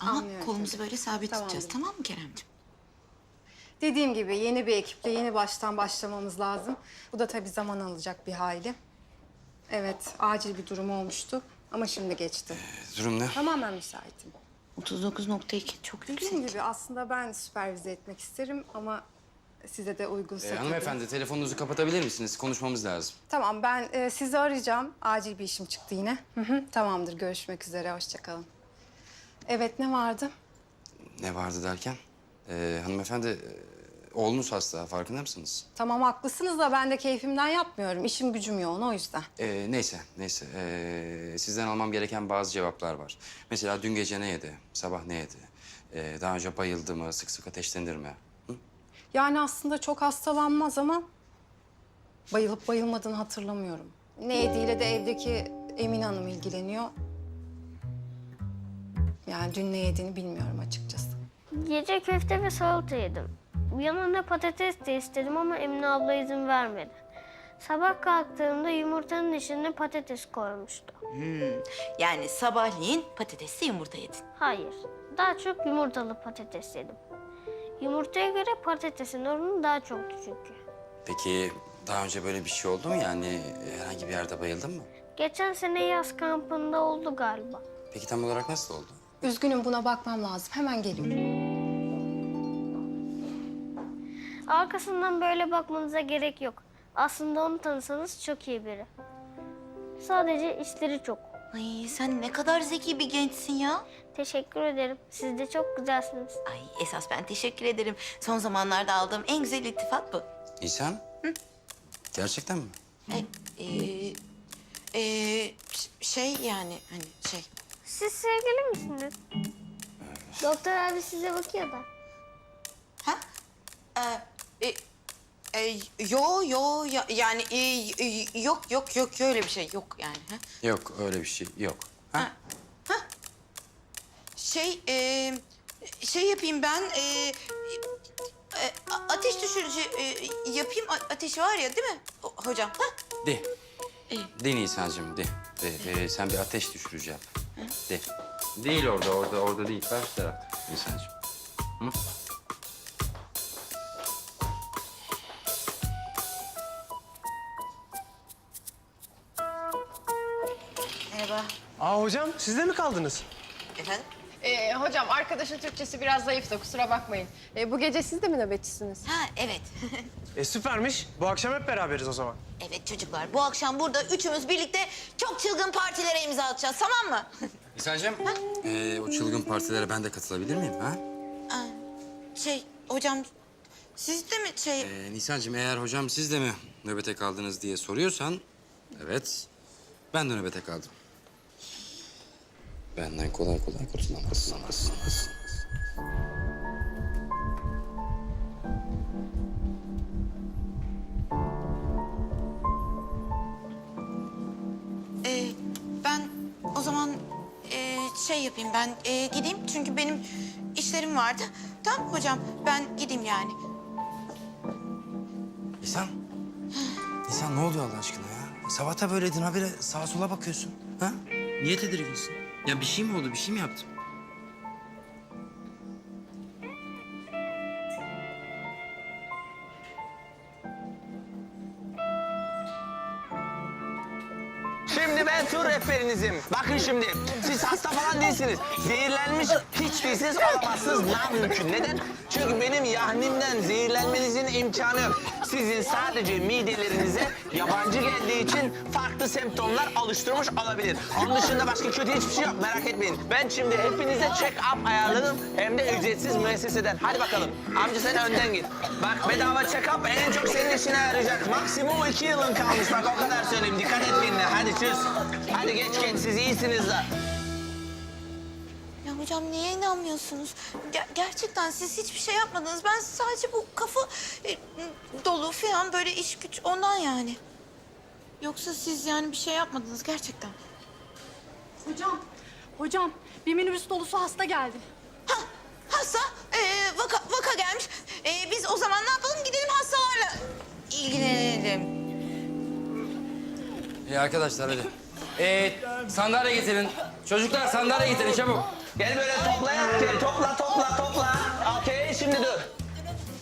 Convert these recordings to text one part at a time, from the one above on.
Ama Anlıyorum kolumuzu böyle sabit Tamam. tutacağız tamam mı Keremciğim? Dediğim gibi yeni bir ekiple yeni baştan başlamamız lazım. Bu da tabii zaman alacak bir hayli. Evet, acil bir durum olmuştu ama şimdi geçti. Durum ne? Tamamen müsaitim. 39.2 çok Dediğim yüksek. gibi aslında ben süpervize etmek isterim ama size de uygunsa Ee, tabii. hanımefendi telefonunuzu kapatabilir misiniz? Konuşmamız lazım. Tamam, ben e, sizi arayacağım. Acil bir işim çıktı yine. Hı hı, tamamdır, görüşmek üzere, hoşçakalın. Evet, ne vardı? Ne vardı derken? Ee, hanımefendi e, oğlunuz hasta farkında mısınız? Tamam, haklısınız da ben de keyfimden yapmıyorum. İşim gücüm yoğun, o yüzden. Ee, neyse neyse Ee, sizden almam gereken bazı cevaplar var. Mesela dün gece ne yedi? Sabah ne yedi? Ee, daha önce bayıldı mı? Sık sık ateşlenir mi? Yani aslında çok hastalanmaz ama bayılıp bayılmadığını hatırlamıyorum. Ne yediğiyle de evdeki Emin Hanım ilgileniyor. Yani dün ne yediğini bilmiyorum açıkçası. Gece köfte ve salata yedim. Yanına patates de istedim ama Emine abla izin vermedi. Sabah kalktığımda yumurtanın içine patates koymuştu. Yani sabahleyin patatesli yumurta yedin. Hayır, daha çok yumurtalı patates yedim. Yumurtaya göre patatesin oranı daha çoktu çünkü. Peki daha önce böyle bir şey oldu mu? Yani herhangi bir yerde bayıldın mı? Geçen sene yaz kampında oldu galiba. Peki tam olarak nasıl oldu? Üzgünüm buna bakmam lazım. Hemen geliyorum. Arkasından böyle bakmanıza gerek yok. Aslında onu tanısanız çok iyi biri. Sadece işleri çok. Ay sen ne kadar zeki bir gençsin ya. Teşekkür ederim. Siz de çok güzelsiniz. Ay esas ben teşekkür ederim. Son zamanlarda aldığım en güzel iltifat bu. Nisan? Gerçekten mi? E, e, e, ş- şey yani hani şey. Siz sevgili misiniz? Doktor abi size bakıyor da. Ha? E, e, e, yo yo ya, yani e, e, yok yok yok öyle bir şey yok yani. Ha? Yok öyle bir şey yok. Ha? Şey e, şey yapayım ben e, e, a- ateş düşürücü e, yapayım A- ateşi var ya değil mi o- hocam? Ha? De. De Nisan'cığım de. de. Ee, sen bir ateş düşürücü yap. De. Değil orada, orada, orada değil. Karşı tarafta Nisan'cığım. Hı? Merhaba. Aa hocam siz de mi kaldınız? Efendim? Ee, hocam arkadaşın Türkçesi biraz zayıf da kusura bakmayın. Ee, bu gece siz de mi nöbetçisiniz? Ha evet. E süpermiş. Bu akşam hep beraberiz o zaman. evet çocuklar bu akşam burada üçümüz birlikte çok çılgın partilere imza atacağız tamam mı? Nisan'cığım, ee, o çılgın partilere ben de katılabilir miyim ha? Aa, şey hocam siz de mi şey... Ee, Nisan'cığım eğer hocam siz de mi nöbete kaldınız diye soruyorsan... Evet, ben de nöbete kaldım. Benden kolay kolay kurtulamazsınız. Ee, ben o zaman e, şey yapayım ben e, gideyim çünkü benim işlerim vardı. Tamam hocam ben gideyim yani. Nisan, Nisan ne oluyor Allah aşkına ya? Sabahta böyleydin habire sağa sola bakıyorsun. Ha? Niye tedirginsin? Ya bir şey mi oldu, bir şey mi yaptım? Rehberinizim. Bakın şimdi, siz hasta falan değilsiniz. Zehirlenmiş hiç değilsiniz, olamazsınız. Namümkün. Neden? Çünkü benim yahnimden zehirlenmenizin imkanı yok. Sizin sadece midelerinize yabancı geldiği için farklı semptomlar alıştırmış olabilir. Onun dışında başka kötü hiçbir şey yok, merak etmeyin. Ben şimdi hepinize check-up ayarladım. Hem de ücretsiz müesseseden. Hadi bakalım. Amca sen önden git. Bak bedava check-up en çok senin işine yarayacak. Maksimum iki yılın kalmış. Bak o kadar söyleyeyim. Dikkat et kendine. Hadi çöz. Hadi geç geç. Siz iyisiniz de. Ya hocam niye inanmıyorsunuz? Ger- gerçekten siz hiçbir şey yapmadınız. Ben sadece bu kafa e, dolu falan böyle iş güç ondan yani. Yoksa siz yani bir şey yapmadınız gerçekten. Hocam, hocam bir minibüs dolusu hasta geldi. Ha, hasta e, vaka, vaka gelmiş. E, biz o zaman ne yapalım? Gidelim hastalarla ilgilenelim. İyi arkadaşlar hadi. Ee, sandalye getirin. Çocuklar sandalye getirin çabuk. Gel böyle topla topla topla topla. Okey şimdi dur.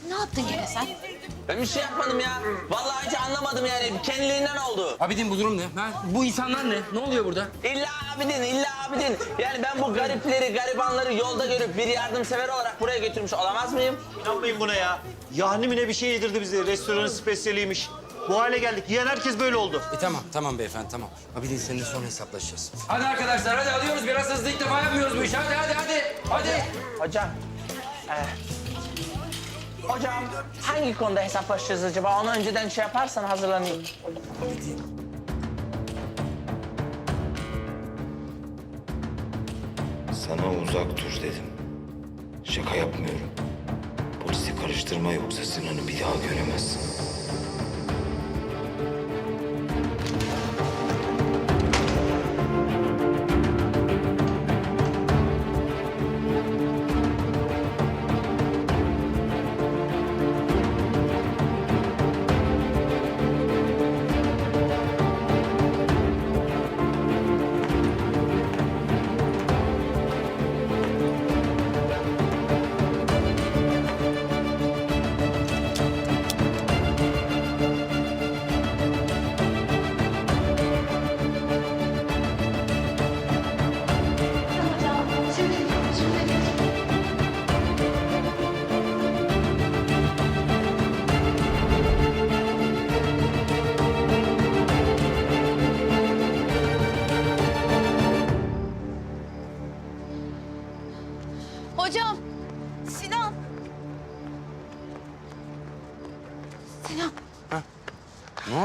Ne yaptın gene sen? Ben bir şey yapmadım ya. Vallahi hiç anlamadım yani. Kendiliğinden oldu. Abidin bu durum ne? Ha? Bu insanlar ne? Ne oluyor burada? İlla abidin, illa abidin. Yani ben bu garipleri, garibanları yolda görüp bir yardımsever olarak buraya götürmüş olamaz mıyım? İnanmayın buna ya. Yahni mi ne bir şey yedirdi bize. Restoranın spesiyeliymiş. Bu hale geldik. Yiyen herkes böyle oldu. E tamam, tamam beyefendi tamam. Abidin seninle sonra hesaplaşacağız. Hadi arkadaşlar hadi alıyoruz. Biraz hızlı ilk defa yapmıyoruz bu işi. Hadi hadi hadi. Hadi. Hocam. eh, hocam hangi konuda hesaplaşacağız acaba? Onu önceden şey yaparsan hazırlanayım. Sana uzak dur dedim. Şaka yapmıyorum. Polisi karıştırma yoksa Sinan'ı bir daha göremezsin.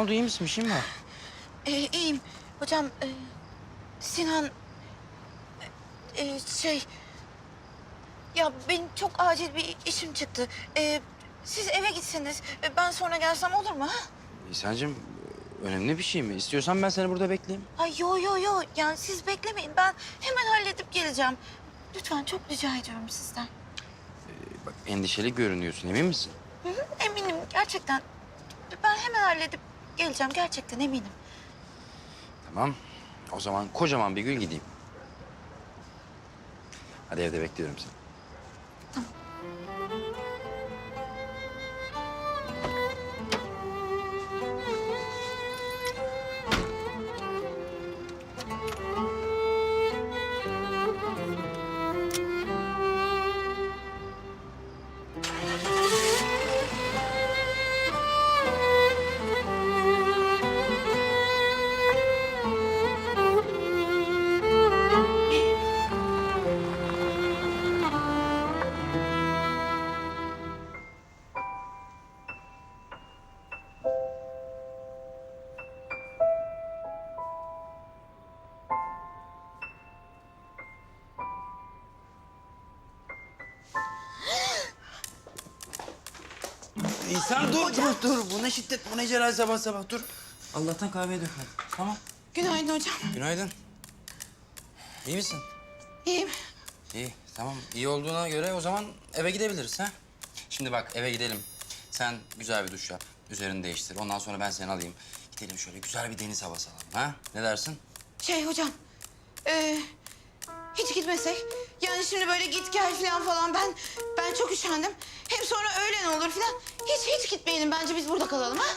Oldu iyi misin? Bir şey mi var? e, iyiyim. Hocam, e, Sinan, e, şey... Ya benim çok acil bir işim çıktı. E, siz eve gitseniz, e, ben sonra gelsem olur mu? Ha? İhsan'cığım önemli bir şey mi? İstiyorsan ben seni burada bekleyeyim. Ay yo yo yo, yani siz beklemeyin. Ben hemen halledip geleceğim. Lütfen çok rica ediyorum sizden. Ee, Bak endişeli görünüyorsun emin misin? Hı hı, eminim gerçekten. Ben hemen halledip geleceğim. Gerçekten eminim. Tamam. O zaman kocaman bir gül gideyim. Hadi evde bekliyorum seni. İhsan dur dur dur. Bu ne şiddet bu ne celal sabah sabah dur. Allah'tan kahveye dökmedin. Tamam. Günaydın hocam. Günaydın. İyi misin? İyiyim. İyi tamam iyi olduğuna göre o zaman eve gidebiliriz ha. Şimdi bak eve gidelim. Sen güzel bir duş yap. Üzerini değiştir. Ondan sonra ben seni alayım. Gidelim şöyle güzel bir deniz havası alalım ha. Ne dersin? Şey hocam, e, hiç gitmesek. Yani şimdi böyle git gel falan falan ben ben çok üşendim. Hem sonra öğlen olur falan. Hiç hiç gitmeyelim bence biz burada kalalım ha.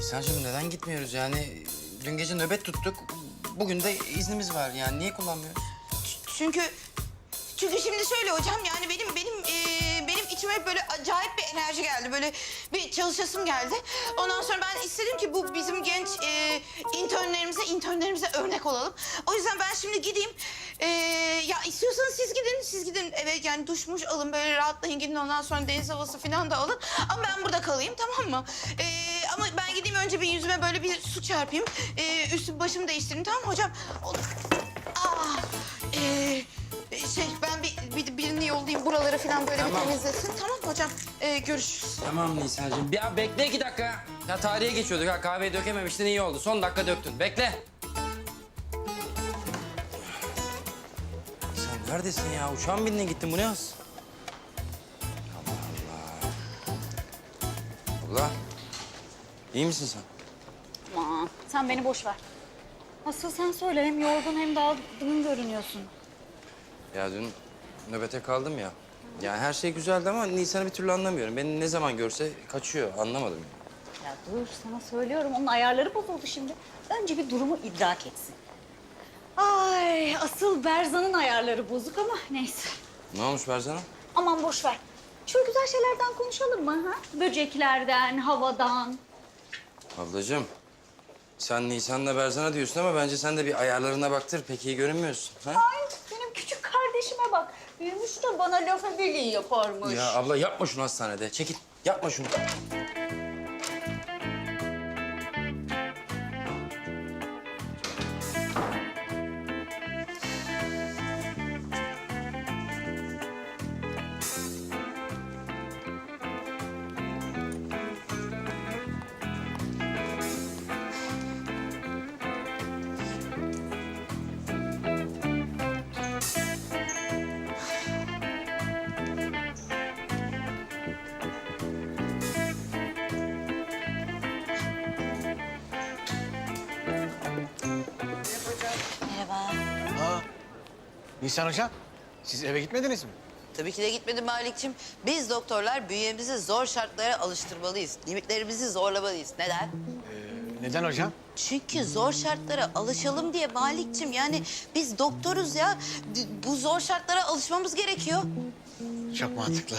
İhsan'cığım neden gitmiyoruz yani? Dün gece nöbet tuttuk. Bugün de iznimiz var yani. Niye kullanmıyoruz? Çünkü çünkü şimdi şöyle hocam yani benim benim e, benim içime böyle acayip bir enerji geldi. Böyle bir çalışasım geldi. Ondan sonra ben istedim ki bu bizim genç e, internlerimize internlerimize örnek olalım. O yüzden ben şimdi gideyim. E, ya istiyorsanız siz gidin. Siz gidin eve yani duşmuş alın böyle rahatlayın gidin ondan sonra deniz havası falan da alın. Ama ben burada kalayım tamam mı? E, ama ben gideyim önce bir yüzüme böyle bir su çarpayım. E, üstüm başımı değiştireyim tamam mı hocam? Aa, ee, şey ben bir, bir birini yollayayım buraları falan böyle Tamam. bir temizlesin. Tamam mı hocam? Ee, görüşürüz. Tamam Nisan'cığım. Ya bekle iki dakika. Ya tarihe geçiyorduk ha. Kahveyi dökememiştin iyi oldu. Son dakika döktün. Bekle. Neredesin ya? Uçağın binine gittin. Bu ne hız? Allah Allah. Abla. iyi misin sen? Aman sen beni boş ver. Asıl sen söyle hem yorgun hem dağılgın görünüyorsun. Ya dün nöbete kaldım ya. Yani her şey güzeldi ama Nisan'ı bir türlü anlamıyorum. Beni ne zaman görse kaçıyor. Anlamadım. Ya dur sana söylüyorum onun ayarları bozuldu şimdi. Önce bir durumu idrak etsin. Ay asıl Berzan'ın ayarları bozuk ama neyse. Ne olmuş Berzan'a? Aman boş ver. Şöyle güzel şeylerden konuşalım mı? Ha? Böceklerden, havadan. Ablacığım, sen Nisan'la Berzan'a diyorsun ama bence sen de bir ayarlarına baktır. Pek iyi görünmüyorsun. Ha? Ay benim küçük kardeşime bak. Büyümüş de bana lafı birliği yaparmış. Ya abla yapma şunu hastanede. Çekil. Yapma şunu. Nisan Hocam, siz eve gitmediniz mi? Tabii ki de gitmedim Malik'ciğim. Biz doktorlar bünyemizi zor şartlara alıştırmalıyız. Limitlerimizi zorlamalıyız. Neden? Neden hocam? Çünkü zor şartlara alışalım diye Malik'ciğim. Yani biz doktoruz ya. D- Bu zor şartlara alışmamız gerekiyor. Çok mantıklı.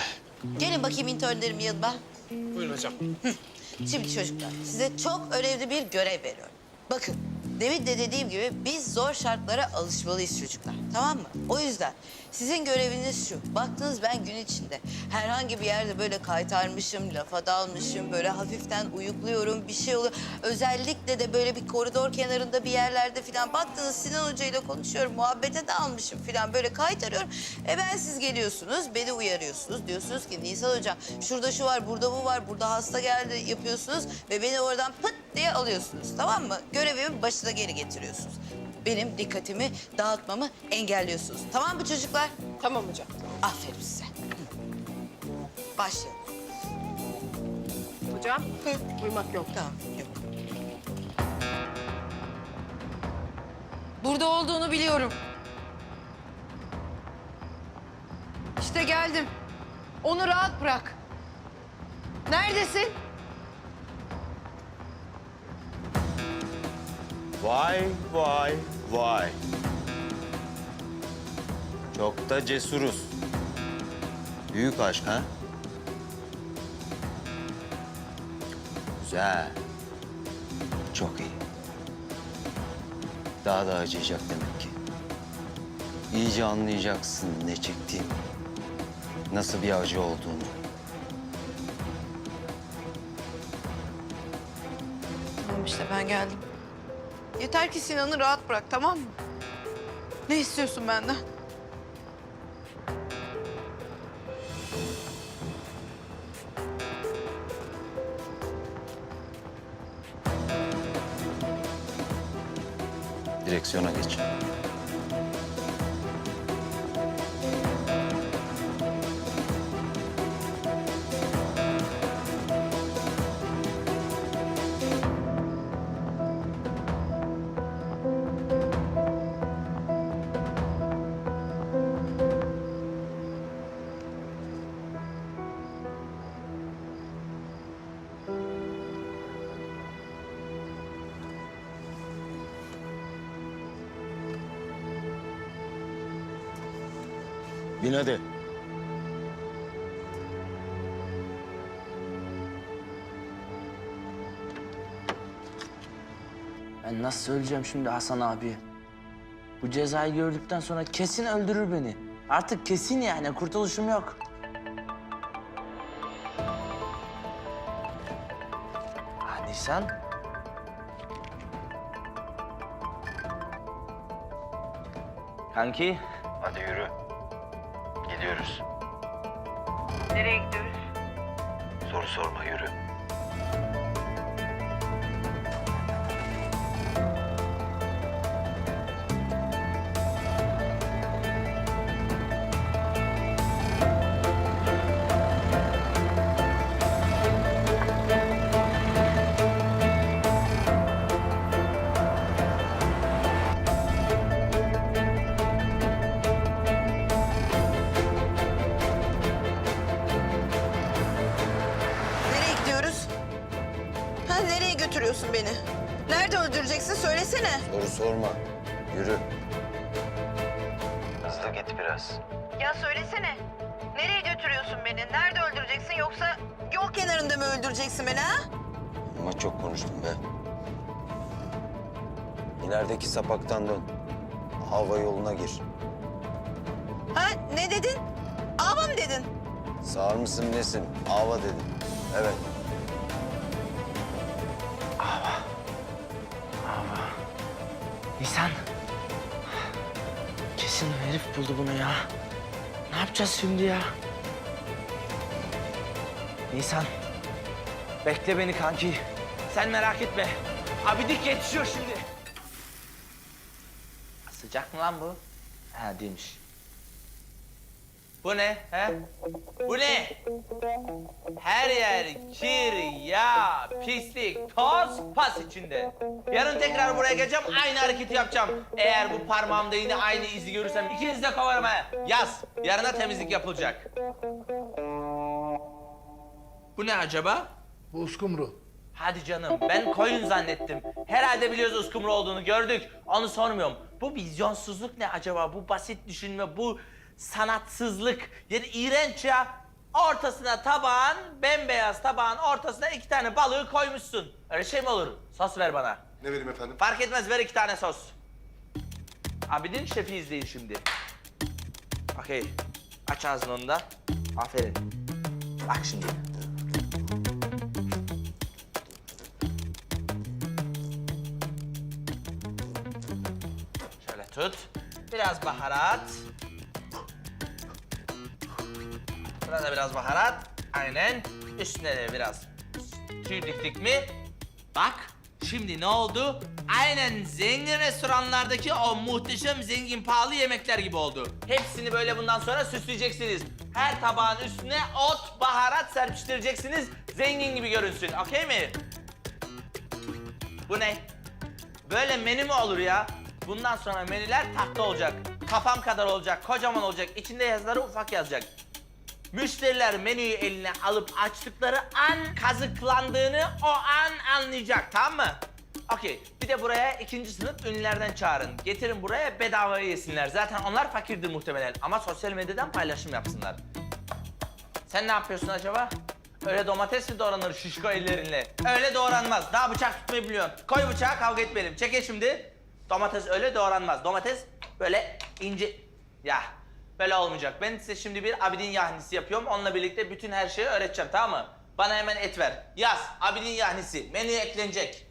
Gelin bakayım internlerim yanıma. Buyurun hocam. Şimdi çocuklar size çok önemli bir görev veriyorum. Bakın demin de dediğim gibi biz zor şartlara alışmalıyız çocuklar. Tamam mı? O yüzden sizin göreviniz şu. Baktınız ben gün içinde herhangi bir yerde böyle kaytarmışım, lafa dalmışım, böyle hafiften uyukluyorum, bir şey oluyor. Özellikle de böyle bir koridor kenarında bir yerlerde falan baktınız Sinan Hoca ile konuşuyorum, muhabbete dalmışım falan böyle kaytarıyorum. E ben siz geliyorsunuz, beni uyarıyorsunuz. Diyorsunuz ki Nisan Hocam şurada şu var, burada bu var, burada hasta geldi yapıyorsunuz ve beni oradan pıt diye alıyorsunuz. Tamam mı? Görevimin başına geri getiriyorsunuz. Benim dikkatimi dağıtmamı engelliyorsunuz. Tamam mı çocuklar? Tamam hocam. Aferin size. Başlayalım. Hocam uyumak yok. Tamam. Yok. Burada olduğunu biliyorum. İşte geldim. Onu rahat bırak. Neredesin? Vay vay vay. Çok da cesuruz. Büyük aşk ha? Güzel. Çok iyi. Daha da acıyacak demek ki. İyice anlayacaksın ne çektiğimi. Nasıl bir acı olduğunu. Tamam işte ben geldim. Yeter ki Sinan'ı rahat bırak tamam mı? Ne istiyorsun benden? Direksiyona geç. Bin hadi. Ben nasıl söyleyeceğim şimdi Hasan abi? Bu cezayı gördükten sonra kesin öldürür beni. Artık kesin yani kurtuluşum yok. Ah Nisan. Kanki. Gidiyoruz. Nereye gidiyoruz? Soru sorma yürü. Götürüyorsun beni? Nerede öldüreceksin söylesene. Soru sorma. Yürü. Hızlı git biraz. Ya söylesene. Nereye götürüyorsun beni? Nerede öldüreceksin yoksa yol kenarında mı öldüreceksin beni ha? Ama çok konuştum be. İlerideki sapaktan dön. Hava yoluna gir. Ha ne dedin? Ava mı dedin? Sağır mısın nesin? Ava dedim. Evet. Nisan. Kesin herif buldu bunu ya. Ne yapacağız şimdi ya? Nisan. Bekle beni kanki. Sen merak etme. Abidik yetişiyor şimdi. Sıcak mı lan bu? Ha değilmiş. Bu ne? He? Bu ne? Her yer kir, yağ, pislik, toz, pas içinde. Yarın tekrar buraya geleceğim, aynı hareketi yapacağım. Eğer bu parmağımda yine aynı izi görürsem ikinizi de kovarım ha. Yaz, yarına temizlik yapılacak. Bu ne acaba? Bu uskumru. Hadi canım, ben koyun zannettim. Herhalde biliyoruz uskumru olduğunu gördük. Onu sormuyorum. Bu vizyonsuzluk ne acaba? Bu basit düşünme, bu sanatsızlık. Yani iğrenç ya. Ortasına tabağın, bembeyaz tabağın ortasına iki tane balığı koymuşsun. Öyle şey mi olur? Sos ver bana. Ne vereyim efendim? Fark etmez, ver iki tane sos. Abidin şefi izleyin şimdi. Okey. Aç ağzını onu da. Aferin. Bak şimdi. Şöyle tut. Biraz baharat. Burada biraz baharat. Aynen. Üstüne de biraz tüy diktik mi? Bak şimdi ne oldu? Aynen zengin restoranlardaki o muhteşem zengin pahalı yemekler gibi oldu. Hepsini böyle bundan sonra süsleyeceksiniz. Her tabağın üstüne ot, baharat serpiştireceksiniz. Zengin gibi görünsün. Okey mi? Bu ne? Böyle menü mü olur ya? Bundan sonra menüler tahta olacak. Kafam kadar olacak, kocaman olacak. İçinde yazıları ufak yazacak. Müşteriler menüyü eline alıp açtıkları an kazıklandığını o an anlayacak tamam mı? Okey. Bir de buraya ikinci sınıf ünlülerden çağırın. Getirin buraya bedavaya yesinler. Zaten onlar fakirdir muhtemelen ama sosyal medyadan paylaşım yapsınlar. Sen ne yapıyorsun acaba? Öyle domates mi doğranır şişko ellerinle? Öyle doğranmaz. Daha bıçak tutmayı biliyorsun. Koy bıçağı kavga etmeyelim. Çekin şimdi. Domates öyle doğranmaz. Domates böyle ince... Ya böyle olmayacak. Ben size şimdi bir abidin yahnisi yapıyorum. Onunla birlikte bütün her şeyi öğreteceğim tamam mı? Bana hemen et ver. Yaz abidin yahnisi. Menüye eklenecek.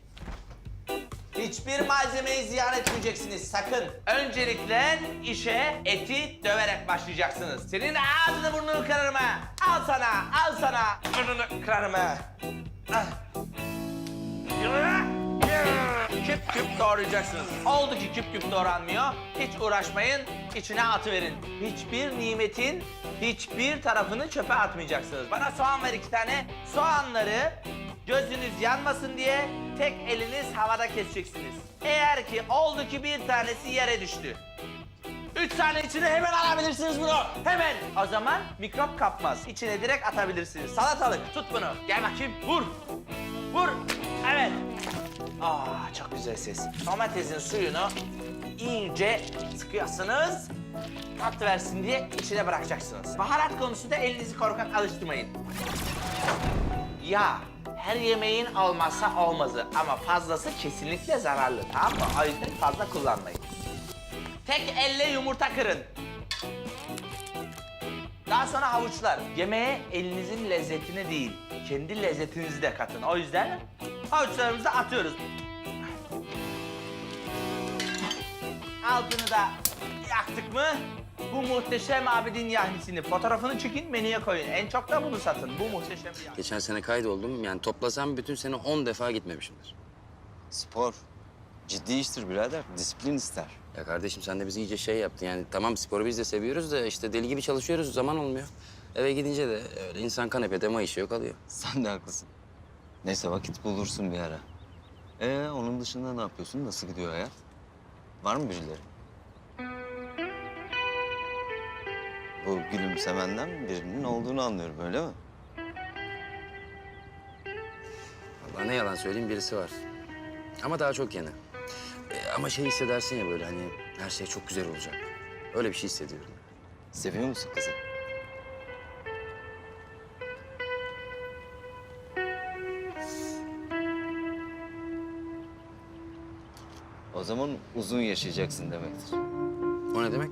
Hiçbir malzemeyi ziyan etmeyeceksiniz sakın. Öncelikle işe eti döverek başlayacaksınız. Senin ağzını burnunu kırarım ha. Al sana, al sana. Burnunu kırarım ha. Ah. Küp küp doğrayacaksınız. Oldu ki küp küp doğranmıyor. Hiç uğraşmayın, içine atıverin. Hiçbir nimetin hiçbir tarafını çöpe atmayacaksınız. Bana soğan ver iki tane. Soğanları gözünüz yanmasın diye tek eliniz havada keseceksiniz. Eğer ki oldu ki bir tanesi yere düştü. Üç saniye içinde hemen alabilirsiniz bunu. Hemen. O zaman mikrop kapmaz. İçine direkt atabilirsiniz. Salatalık tut bunu. Gel bakayım. Vur. Vur. Evet. Aa çok güzel ses. Domatesin suyunu iyice sıkıyorsunuz. Tat versin diye içine bırakacaksınız. Baharat konusunda elinizi korkak alıştırmayın. Ya her yemeğin olmazsa olmazı ama fazlası kesinlikle zararlı tamam mı? O yüzden fazla kullanmayın. Tek elle yumurta kırın. Daha sonra havuçlar. Yemeğe elinizin lezzetini değil, kendi lezzetinizi de katın. O yüzden havuçlarımızı atıyoruz. Altını da yaktık mı? Bu muhteşem abidin yahnisini fotoğrafını çekin menüye koyun. En çok da bunu satın. Bu muhteşem yahni. Geçen sene kaydoldum. Yani toplasam bütün sene 10 defa gitmemişimdir. Spor. Ciddi iştir birader. Disiplin ister. Ya kardeşim sen de bizi iyice şey yaptın. Yani tamam sporu biz de seviyoruz da işte deli gibi çalışıyoruz. Zaman olmuyor. Eve gidince de öyle insan kanepede mayışıyor kalıyor. Sen de haklısın. Neyse vakit bulursun bir ara. Ee onun dışında ne yapıyorsun? Nasıl gidiyor hayat? Var mı birileri? Bu gülümsemenden birinin olduğunu anlıyorum öyle mi? Vallahi ne yalan söyleyeyim birisi var. Ama daha çok yeni. Ee, ama şey hissedersin ya böyle hani her şey çok güzel olacak. Öyle bir şey hissediyorum. Seviyor musun kızı? Uzun yaşayacaksın demektir. O ne demek?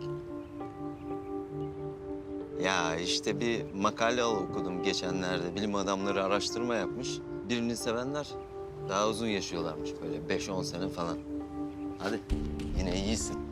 Ya işte bir makale okudum geçenlerde. Bilim adamları araştırma yapmış. Birini sevenler daha uzun yaşıyorlarmış böyle 5-10 sene falan. Hadi yine iyisin.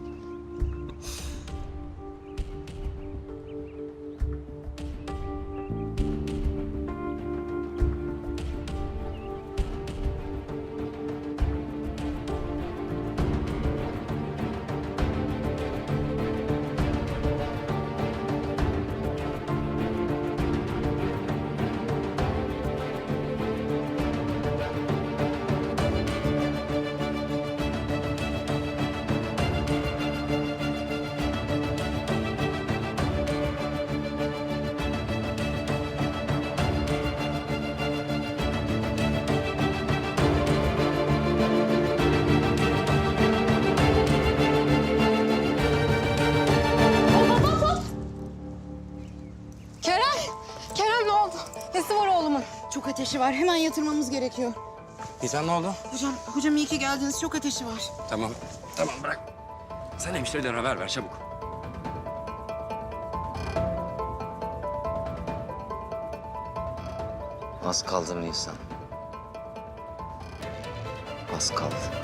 Ateşi var. Hemen yatırmamız gerekiyor. Nisan ne oldu? Hocam, hocam iyi ki geldiniz. Çok ateşi var. Tamam, tamam bırak. Sen hemşirelere haber ver çabuk. Az kaldı Nisan. Az kaldı.